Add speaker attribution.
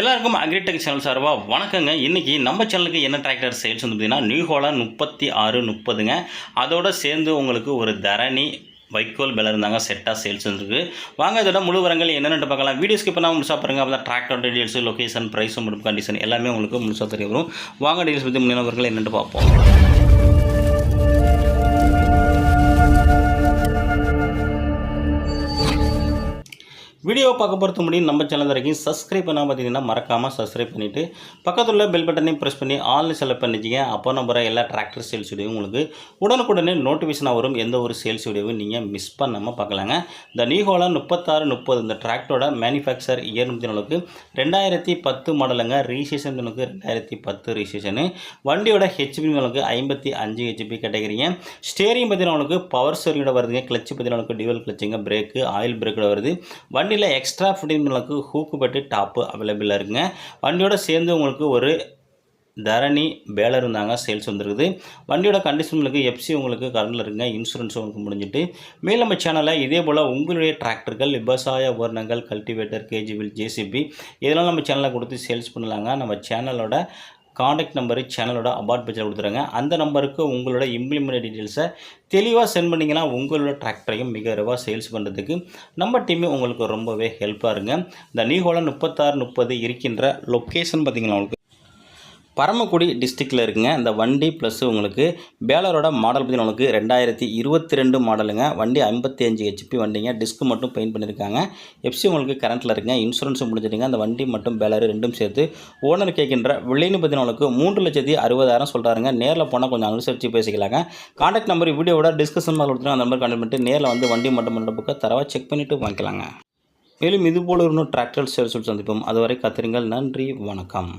Speaker 1: எல்லாருக்கும் agritech channel சார்பாக வணக்கங்க. இன்றைக்கி நம்ம சேனலுக்கு என்ன டிராக்டர் சேல்ஸ் வந்து பார்த்தீங்கன்னா நியூ ஹோலா முப்பத்தி ஆறு முப்பதுங்க. அதோடு சேர்ந்து உங்களுக்கு ஒரு தரணி வைக்கோல் பெல இருந்தாங்க செட்டாக சேல்ஸ் இருக்குது வாங்க இதோட முழு வரங்கள் என்னென்னு பார்க்கலாம். வீடியோ ஸ்கிப் பண்ணால் முழுசாக பாருங்க. அப்போ தான் டிராக்டர் டீடைல்ஸ் லொக்கேஷன் ப்ரைஸ் மற்றும் கண்டிஷன் எல்லாமே உங்களுக்கு முழுசாக தெரிய வரும். வாங்க டீடைல்ஸ் பற்றி முன்னவர்கள் என்னென்னு பார்ப்போம். வீடியோ பார்க்க பொறுத்த முடியும் நம்ம சேனல் வரைக்கும் சப்ஸ்கிரைப் பண்ணால் பார்த்தீங்கன்னா மறக்காமல் சப்ஸ்கிரைப் பண்ணிவிட்டு பக்கத்தில் உள்ள பெல் பட்டனையும் ப்ரெஸ் பண்ணி ஆல்னு செலக்ட் பண்ணிச்சிங்க அப்போ நம்ம எல்லா டிராக்டர் சேல்ஸ் வீடியோவும் உங்களுக்கு உடனுக்குடனே நோட்டிஃபிகேஷனாக வரும். எந்த ஒரு சேல்ஸ் வீடியோவும் நீங்கள் மிஸ் பண்ணாமல் பார்க்கலாங்க. இந்த நீஹோலா முப்பத்தாறு முப்பது இந்த டிராக்டரோட மேனுஃபேக்சர் இயர் அளவுக்கு ரெண்டாயிரத்தி பத்து மாடலுங்க ரீசேஷன் ரெண்டாயிரத்தி பத்து ரீசேஷனு வண்டியோட ஹெச்பி உங்களுக்கு ஐம்பத்தி அஞ்சு ஹெச்பி கேட்டகிரிங்க ஸ்டேரிங் பார்த்தீங்கன்னா உங்களுக்கு பவர் ஸ்டேரிங்கோட வருதுங்க. கிளச்சு பார்த்தீங்கன்னா உங்களுக்கு டிவல் கிளச்சுங்க பிரேக்கு ஆயில் பிரேக்கோட வருது. வண்டி வண்டியில் எக்ஸ்ட்ரா ஃபிட்டிங் உங்களுக்கு ஹூக்கு பட்டு டாப்பு அவைலபிளாக இருக்குங்க. வண்டியோட சேர்ந்து உங்களுக்கு ஒரு தரணி பேலர் இருந்தாங்க சேல்ஸ் வந்துருக்குது. வண்டியோட கண்டிஷன் உங்களுக்கு எஃப்சி உங்களுக்கு கரண்டில் இருக்குங்க இன்சூரன்ஸ் உங்களுக்கு முடிஞ்சிட்டு. மேலும் நம்ம சேனலில் இதே போல் உங்களுடைய டிராக்டர்கள் விவசாய உபகரணங்கள் கல்டிவேட்டர் கேஜிபிள் ஜேசிபி இதெல்லாம் நம்ம சேனலில் கொடுத்து சேல்ஸ் பண்ணலாங்க. நம்ம சேனலோட காண்டாக்ட் நம்பரு சேனலோட அபார்ட் பேஜில் கொடுத்துருங்க. அந்த நம்பருக்கு உங்களோட இம்ப்ளிமெண்ட் டீட்டெயில்ஸை தெளிவாக சென்ட் பண்ணிங்கன்னா உங்களோட டிராக்டரையும் மிக விரைவாக சேல்ஸ் பண்ணுறதுக்கு நம்ம டீமே உங்களுக்கு ரொம்பவே ஹெல்ப்பாக இருங்க. இந்த நீகோல முப்பத்தாறு முப்பது இருக்கின்ற லொக்கேஷன் பார்த்தீங்கன்னா உங்களுக்கு பரமக்குடி டிஸ்ட்ரிக்டில் இருக்குங்க. இந்த வண்டி ப்ளஸ் உங்களுக்கு பேலரோட மாடல் பார்த்தீங்கன்னா உங்களுக்கு ரெண்டாயிரத்தி இருபத்தி ரெண்டு மாடலுங்க வண்டி ஐம்பத்தி அஞ்சு ஹெச்பி வண்டிங்க. டிஸ்க் மட்டும் பெயிண்ட் பண்ணியிருக்காங்க எஃப்சி உங்களுக்கு கரண்ட்டில் இருக்குங்க. இன்சூரன்ஸும் முடிஞ்சிருங்க அந்த வண்டி மட்டும் பேலர் ரெண்டும் சேர்த்து ஓனர் கேட்கின்ற விலைன்னு பார்த்தீங்கன்னா உங்களுக்கு மூன்று லட்சத்தி அறுபதாயிரம் சொல்கிறாருங்க நேரில் போனால் கொஞ்சம் அனுசரித்து பேசிக்கலாங்க. காண்டாக்ட் நம்பர் வீடியோவோட டிஸ்கஷன் மாதிரி கொடுத்துருங்க அந்த நம்பர் கண்டக்ட் பண்ணிட்டு நேரில் வந்து வண்டி மட்டும் மட்டும் புக்கை தரவாக செக் பண்ணிவிட்டு வாங்கிக்கலாங்க. மேலும் இதுபோல் இன்னும் டிராக்டர் சேல்ஸ் சந்திப்போம். அதுவரை காத்திருங்கள். நன்றி. வணக்கம்.